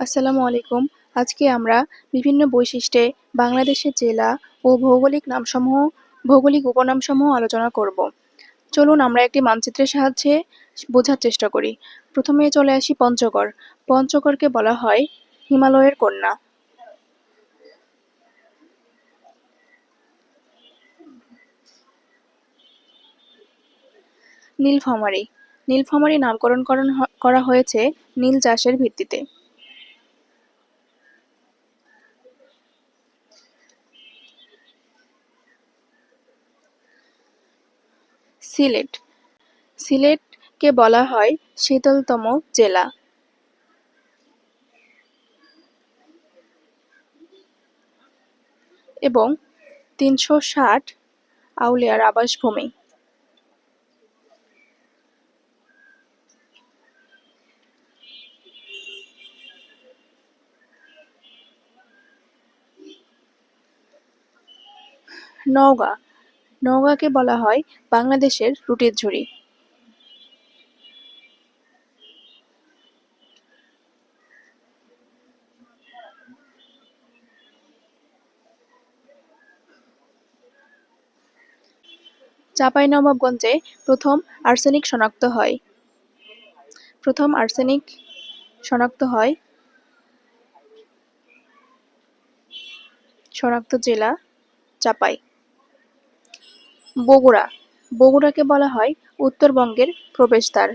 আসসালামু আলাইকুম। আজকে আমরা বিভিন্ন বৈশিষ্ট্যে বাংলাদেশের জেলা ও ভৌগোলিক নামসমূহ, ভৌগোলিক উপনামসমূহ আলোচনা করব। চলুন আমরা একটি মানচিত্রের সাহায্যে বোঝার চেষ্টা করি। প্রথমে চলে আসি পঞ্চগড়। পঞ্চগড়কে বলা হয় হিমালয়ের কন্যা। নীলফামারী। নীলফামারী নামকরণ করা হয়েছে নীল চাষের ভিত্তিতে। সিলেট। সিলেটকে বলা হয় শীতলতম জেলা। এবং তিনশো ষাট আউলিয়ার আবাসভূমি। নওগাঁ নওগাঁকে বলা হয় বাংলাদেশের রুটির ঝুড়ি। চাঁপাইনবাবগঞ্জে প্রথম আর্সেনিক শনাক্ত হয়। প্রথম আর্সেনিক শনাক্ত হয় শনাক্ত জেলা চাপাই। বগুড়া। বগুড়াকে বলা হয় উত্তরবঙ্গের প্রবেশদ্বার।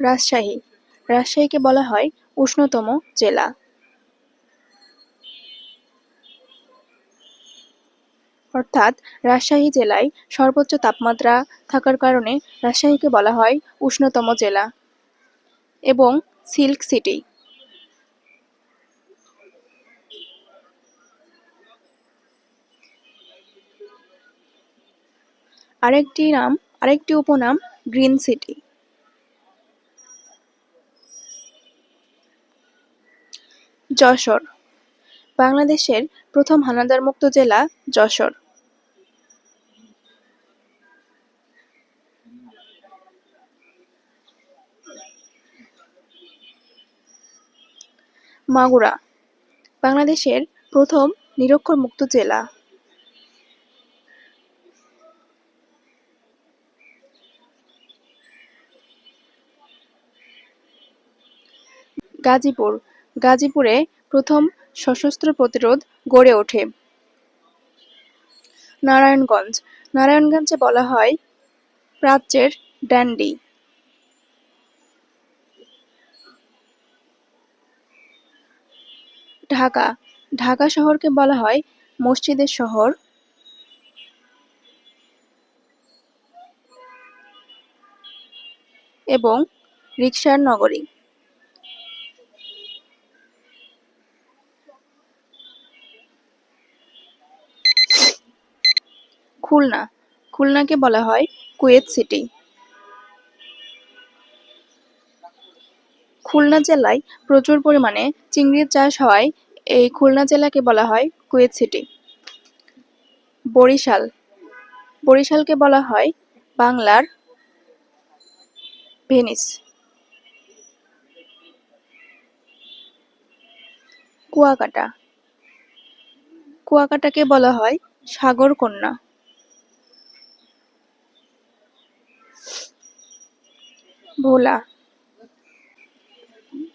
রাজশাহী। রাজশাহীকে বলা হয় উষ্ণতম জেলা। অর্থাৎ রাজশাহী জেলায় সর্বোচ্চ তাপমাত্রা থাকার কারণে রাজশাহীকে বলা হয় উষ্ণতম জেলা। এবং সিল্ক সিটি। আরেকটি নাম, আরেকটি উপনাম, গ্রিন সিটি। যশোর, বাংলাদেশের প্রথম হানাদার মুক্ত জেলা যশোর। মাগুরা, বাংলাদেশের প্রথম নিরক্ষরমুক্ত জেলা। গাজীপুর, গাজীপুরে প্রথম সশস্ত্র প্রতিরোধ গড়ে ওঠে। নারায়ণগঞ্জ, নারায়ণগঞ্জে বলা হয় প্রাচ্যের ড্যান্ডি ঢাকা। ঢাকা শহরকে বলা হয় মসজিদের শহর। এবং রিকশার নগরী। খুলনা। খুলনাকে বলা হয় কুয়েত সিটি। খুলনা জেলায় প্রচুর পরিমাণে চিংড়ির চাষ হওয়ায় এই খুলনা জেলাকে বলা হয় কুয়েত সিটি। বরিশাল। বরিশালকে বলা হয় বাংলার ভেনিস। কুয়াকাটা। কুয়াকাটাকে বলা হয় সাগর কন্যা। ভোলা।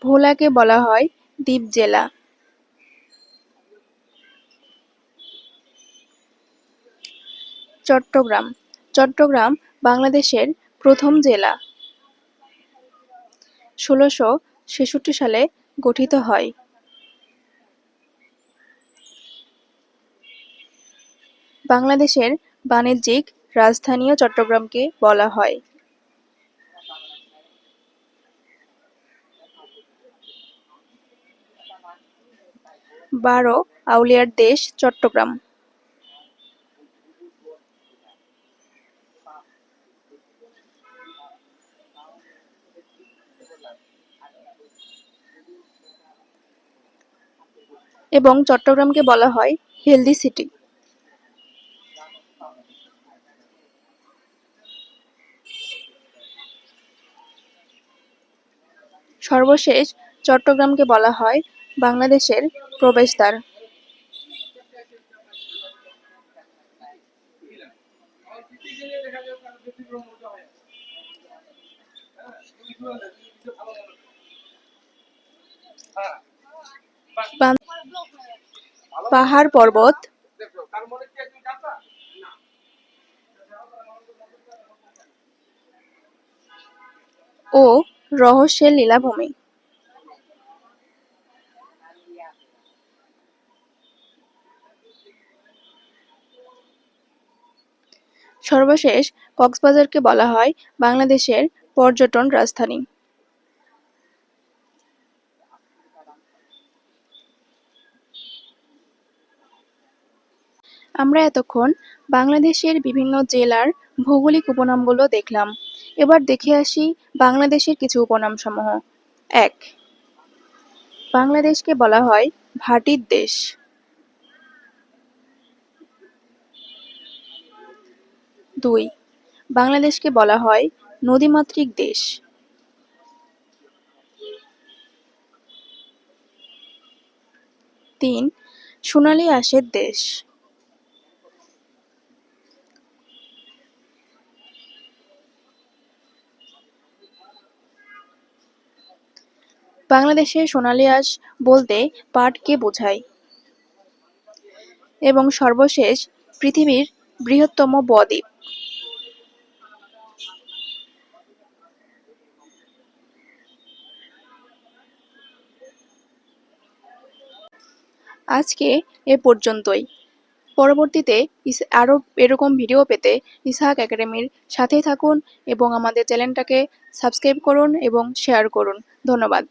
ভোলাকে বলা হয় দ্বীপ জেলা। চট্টগ্রাম। চট্টগ্রাম বাংলাদেশের প্রথম জেলা। ষোলোশো ছেষট্টি সালে গঠিত হয়। বাংলাদেশের বাণিজ্যিক রাজধানীও চট্টগ্রামকে বলা হয়। বারো আউলিয়ার দেশ চট্টগ্রাম। এবং চট্টগ্রামকে বলা হয় হেলদি সিটি। সর্বশেষ চট্টগ্রামকে বলা হয় বাংলাদেশের প্রবেশদ্বার। বান- পাহাড় পর্বত। ও রহস্যের লীলাভূমি। সর্বশেষ কক্সবাজারকে বলা হয় বাংলাদেশের পর্যটন রাজধানী। আমরা এতক্ষণ বাংলাদেশের বিভিন্ন জেলার ভৌগোলিক উপনামগুলো দেখলাম। এবার দেখে আসি বাংলাদেশের কিছু উপনামসমূহ। এক, বাংলাদেশকে বলা হয় ভাটির দেশ। দুই, বাংলাদেশকে বলা হয় নদীমাতৃক দেশ। তিন, সোনালী আঁশের দেশ। বাংলাদেশে সোনালী আঁশ বলতে পাটকে বোঝায় এবং সর্বশেষ পৃথিবীর বৃহত্তম বদ্বীপ। আজকে এ পর্যন্তই। পরবর্তীতে ইস- আরও এরকম ভিডিও পেতে ইসহাক একাডেমির সাথেই থাকুন এবং আমাদের চ্যানেলটাকে সাবস্ক্রাইব করুন এবং শেয়ার করুন। ধন্যবাদ।